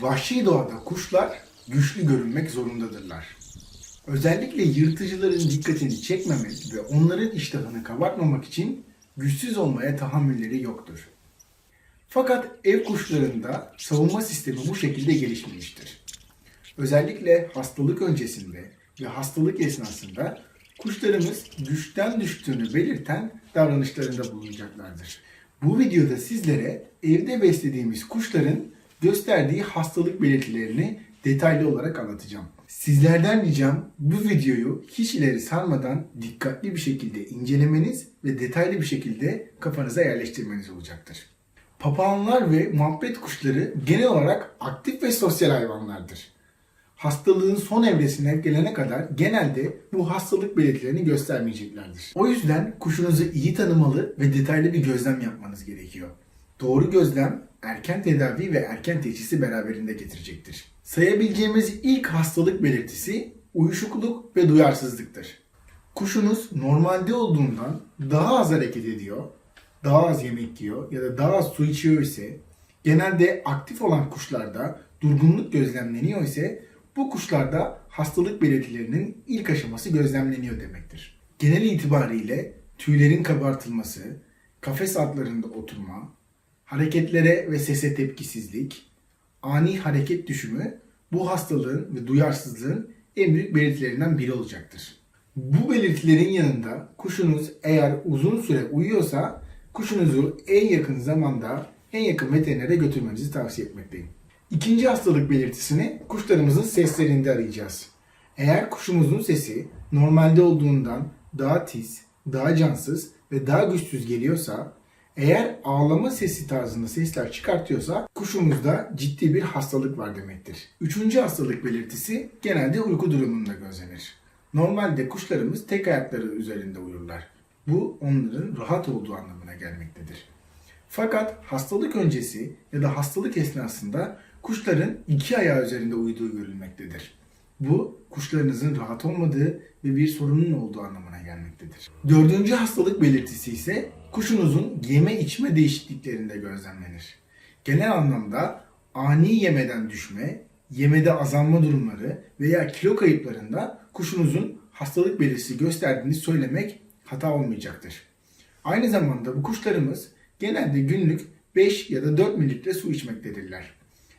Vahşi doğada kuşlar güçlü görünmek zorundadırlar. Özellikle yırtıcıların dikkatini çekmemek ve onların iştahını kabartmamak için güçsüz olmaya tahammülleri yoktur. Fakat ev kuşlarında savunma sistemi bu şekilde gelişmemiştir. Özellikle hastalık öncesinde ve hastalık esnasında kuşlarımız güçten düştüğünü belirten davranışlarında bulunacaklardır. Bu videoda sizlere evde beslediğimiz kuşların gösterdiği hastalık belirtilerini detaylı olarak anlatacağım. Sizlerden ricam bu videoyu hiç ileri sarmadan dikkatli bir şekilde incelemeniz ve detaylı bir şekilde kafanıza yerleştirmeniz olacaktır. Papağanlar ve muhabbet kuşları genel olarak aktif ve sosyal hayvanlardır. Hastalığın son evresine gelene kadar genelde bu hastalık belirtilerini göstermeyeceklerdir. O yüzden kuşunuzu iyi tanımalı ve detaylı bir gözlem yapmanız gerekiyor. Doğru gözlem erken tedavi ve erken teşhisi beraberinde getirecektir. Sayabileceğimiz ilk hastalık belirtisi uyuşukluk ve duyarsızlıktır. Kuşunuz normalde olduğundan daha az hareket ediyor, daha az yemek yiyor ya da daha az su içiyor ise, genelde aktif olan kuşlarda durgunluk gözlemleniyor ise bu kuşlarda hastalık belirtilerinin ilk aşaması gözlemleniyor demektir. Genel itibariyle tüylerin kabartılması, kafes altlarında oturma, hareketlere ve sese tepkisizlik, ani hareket düşümü bu hastalığın ve duyarsızlığın en büyük belirtilerinden biri olacaktır. Bu belirtilerin yanında kuşunuz eğer uzun süre uyuyorsa kuşunuzu en yakın zamanda en yakın veterinere götürmenizi tavsiye etmekteyim. İkinci hastalık belirtisini kuşlarımızın seslerinde arayacağız. Eğer kuşumuzun sesi normalde olduğundan daha tiz, daha cansız ve daha güçsüz geliyorsa, eğer ağlama sesi tarzında sesler çıkartıyorsa kuşumuzda ciddi bir hastalık var demektir. Üçüncü hastalık belirtisi genelde uyku durumunda gözlenir. Normalde kuşlarımız tek ayakları üzerinde uyurlar. Bu onların rahat olduğu anlamına gelmektedir. Fakat hastalık öncesi ya da hastalık esnasında kuşların iki ayağı üzerinde uyuduğu görülmektedir. Bu kuşlarınızın rahat olmadığı ve bir sorunun olduğu anlamına gelmektedir. Dördüncü hastalık belirtisi ise kuşunuzun yeme içme değişikliklerinde gözlemlenir. Genel anlamda ani yemeden düşme, yemede azalma durumları veya kilo kayıplarında kuşunuzun hastalık belirtisi gösterdiğini söylemek hata olmayacaktır. Aynı zamanda bu kuşlarımız genelde günlük 5 ya da 4 mililitre su içmektedirler.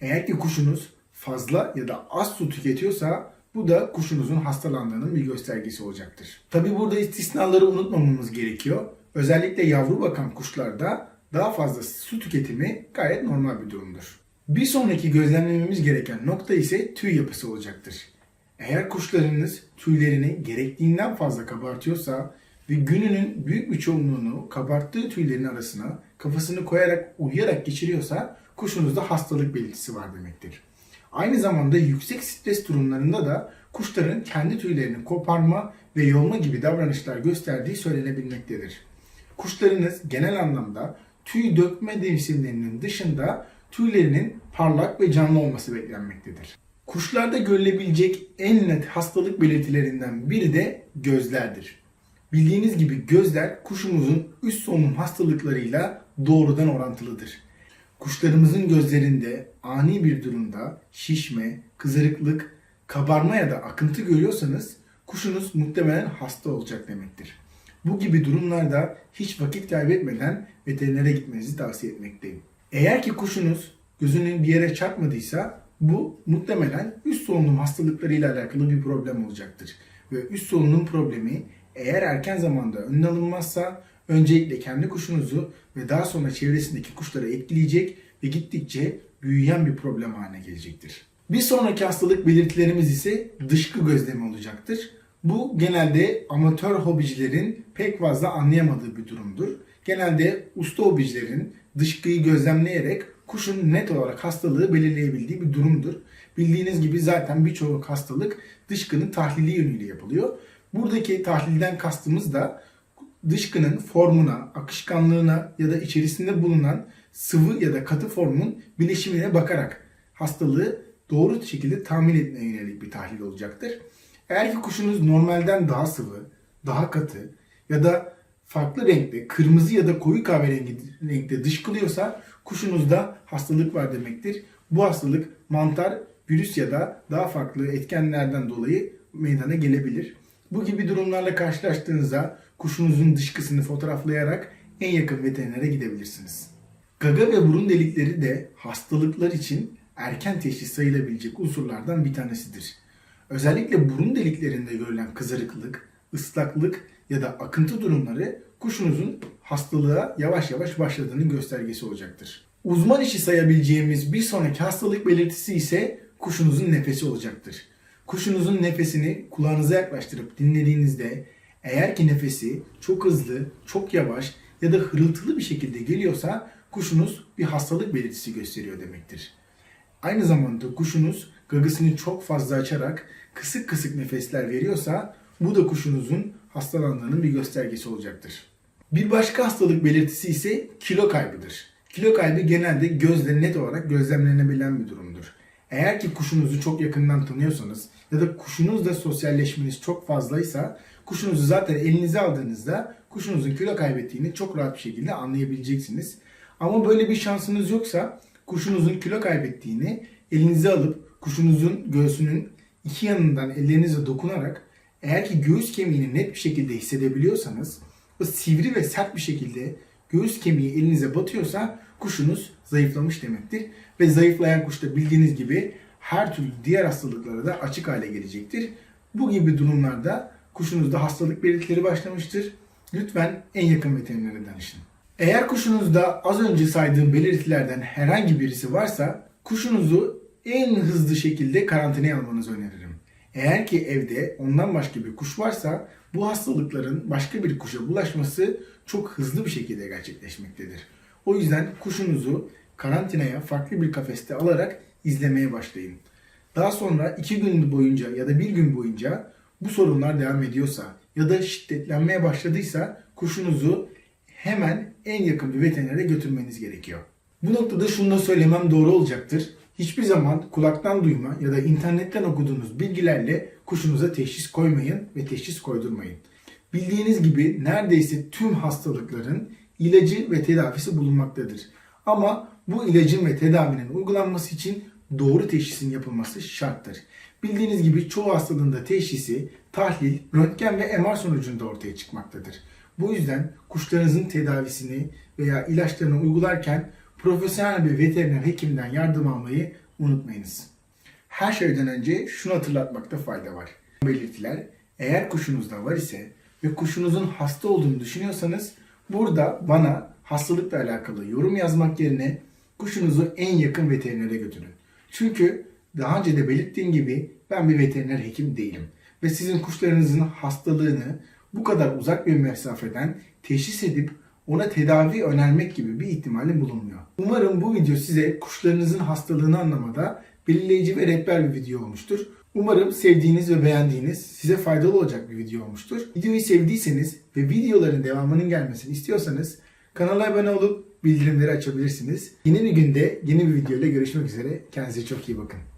Eğer ki kuşunuz fazla ya da az su tüketiyorsa bu da kuşunuzun hastalandığının bir göstergesi olacaktır. Tabi burada istisnaları unutmamamız gerekiyor. Özellikle yavru bakan kuşlarda daha fazla su tüketimi gayet normal bir durumdur. Bir sonraki gözlemlememiz gereken nokta ise tüy yapısı olacaktır. Eğer kuşlarınız tüylerini gerektiğinden fazla kabartıyorsa ve gününün büyük bir çoğunluğunu kabarttığı tüylerin arasına kafasını koyarak uyuyarak geçiriyorsa kuşunuzda hastalık belirtisi var demektir. Aynı zamanda yüksek stres durumlarında da kuşların kendi tüylerini koparma ve yolma gibi davranışlar gösterdiği söylenebilmektedir. Kuşlarınız genel anlamda tüy dökme mevsimlerinin dışında tüylerinin parlak ve canlı olması beklenmektedir. Kuşlarda görülebilecek en net hastalık belirtilerinden biri de gözlerdir. Bildiğiniz gibi gözler kuşumuzun üst solunum hastalıklarıyla doğrudan orantılıdır. Kuşlarımızın gözlerinde ani bir durumda şişme, kızarıklık, kabarma ya da akıntı görüyorsanız kuşunuz muhtemelen hasta olacak demektir. Bu gibi durumlarda hiç vakit kaybetmeden veterinere gitmenizi tavsiye etmekteyim. Eğer ki kuşunuz gözünün bir yere çarpmadıysa bu muhtemelen üst solunum hastalıklarıyla alakalı bir problem olacaktır. Ve üst solunum problemi eğer erken zamanda önüne alınmazsa öncelikle kendi kuşunuzu ve daha sonra çevresindeki kuşları etkileyecek ve gittikçe büyüyen bir problem haline gelecektir. Bir sonraki hastalık belirtilerimiz ise dışkı gözlemi olacaktır. Bu genelde amatör hobicilerin pek fazla anlayamadığı bir durumdur. Genelde usta hobicilerin dışkıyı gözlemleyerek kuşun net olarak hastalığı belirleyebildiği bir durumdur. Bildiğiniz gibi zaten birçok hastalık dışkının tahlili yönüyle yapılıyor. Buradaki tahlilden kastımız da dışkının formuna, akışkanlığına ya da içerisinde bulunan sıvı ya da katı formun bileşimine bakarak hastalığı doğru şekilde tahmin etmeye yönelik bir tahlil olacaktır. Eğer ki kuşunuz normalden daha sıvı, daha katı ya da farklı renkte, kırmızı ya da koyu kahverengi renkte dışkılıyorsa kuşunuzda hastalık var demektir. Bu hastalık mantar, virüs ya da daha farklı etkenlerden dolayı meydana gelebilir. Bu gibi durumlarla karşılaştığınızda kuşunuzun dışkısını fotoğraflayarak en yakın veterinere gidebilirsiniz. Gaga ve burun delikleri de hastalıklar için erken teşhis sayılabilecek unsurlardan bir tanesidir. Özellikle burun deliklerinde görülen kızarıklık, ıslaklık ya da akıntı durumları kuşunuzun hastalığa yavaş yavaş başladığının göstergesi olacaktır. Uzman işi sayabileceğimiz bir sonraki hastalık belirtisi ise kuşunuzun nefesi olacaktır. Kuşunuzun nefesini kulağınıza yaklaştırıp dinlediğinizde eğer ki nefesi çok hızlı, çok yavaş ya da hırıltılı bir şekilde geliyorsa kuşunuz bir hastalık belirtisi gösteriyor demektir. Aynı zamanda kuşunuz gagasını çok fazla açarak kısık kısık nefesler veriyorsa bu da kuşunuzun hastalandığının bir göstergesi olacaktır. Bir başka hastalık belirtisi ise kilo kaybıdır. Kilo kaybı genelde gözle net olarak gözlemlenebilen bir durumdur. Eğer ki kuşunuzu çok yakından tanıyorsanız ya da kuşunuzla sosyalleşmeniz çok fazlaysa kuşunuzu zaten elinize aldığınızda kuşunuzun kilo kaybettiğini çok rahat bir şekilde anlayabileceksiniz. Ama böyle bir şansınız yoksa kuşunuzun kilo kaybettiğini elinize alıp kuşunuzun göğsünün iki yanından ellerinizle dokunarak eğer ki göğüs kemiğini net bir şekilde hissedebiliyorsanız o sivri ve sert bir şekilde göğüs kemiği elinize batıyorsa kuşunuz zayıflamış demektir. Ve zayıflayan kuş da bildiğiniz gibi her türlü diğer hastalıklara da açık hale gelecektir. Bu gibi durumlarda kuşunuzda hastalık belirtileri başlamıştır. Lütfen en yakın veterinere danışın. Eğer kuşunuzda az önce saydığım belirtilerden herhangi birisi varsa kuşunuzu en hızlı şekilde karantinaya almanızı öneririm. Eğer ki evde ondan başka bir kuş varsa bu hastalıkların başka bir kuşa bulaşması çok hızlı bir şekilde gerçekleşmektedir. O yüzden kuşunuzu karantinaya farklı bir kafeste alarak izlemeye başlayın. Daha sonra iki gün boyunca ya da bir gün boyunca bu sorunlar devam ediyorsa ya da şiddetlenmeye başladıysa kuşunuzu hemen en yakın bir veterinere götürmeniz gerekiyor. Bu noktada şunu da söylemem doğru olacaktır. Hiçbir zaman kulaktan duyma ya da internetten okuduğunuz bilgilerle kuşunuza teşhis koymayın ve teşhis koydurmayın. Bildiğiniz gibi neredeyse tüm hastalıkların ilacı ve tedavisi bulunmaktadır. Ama bu ilacın ve tedavinin uygulanması için doğru teşhisin yapılması şarttır. Bildiğiniz gibi çoğu hastalığın da teşhisi tahlil, röntgen ve MR sonucunda ortaya çıkmaktadır. Bu yüzden kuşlarınızın tedavisini veya ilaçlarını uygularken profesyonel bir veteriner hekimden yardım almayı unutmayınız. Her şeyden önce şunu hatırlatmakta fayda var. Belirtiler eğer kuşunuzda var ise ve kuşunuzun hasta olduğunu düşünüyorsanız burada bana hastalıkla alakalı yorum yazmak yerine kuşunuzu en yakın veterinere götürün. Çünkü daha önce de belirttiğim gibi ben bir veteriner hekim değilim. Ve sizin kuşlarınızın hastalığını bu kadar uzak bir mesafeden teşhis edip ona tedavi önermek gibi bir ihtimalim bulunmuyor. Umarım bu video size kuşlarınızın hastalığını anlamada belirleyici ve rehber bir video olmuştur. Umarım sevdiğiniz ve beğendiğiniz, size faydalı olacak bir video olmuştur. Videoyu sevdiyseniz ve videoların devamının gelmesini istiyorsanız kanala abone olup bildirimleri açabilirsiniz. Yeni bir günde yeni bir video ile görüşmek üzere. Kendinize çok iyi bakın.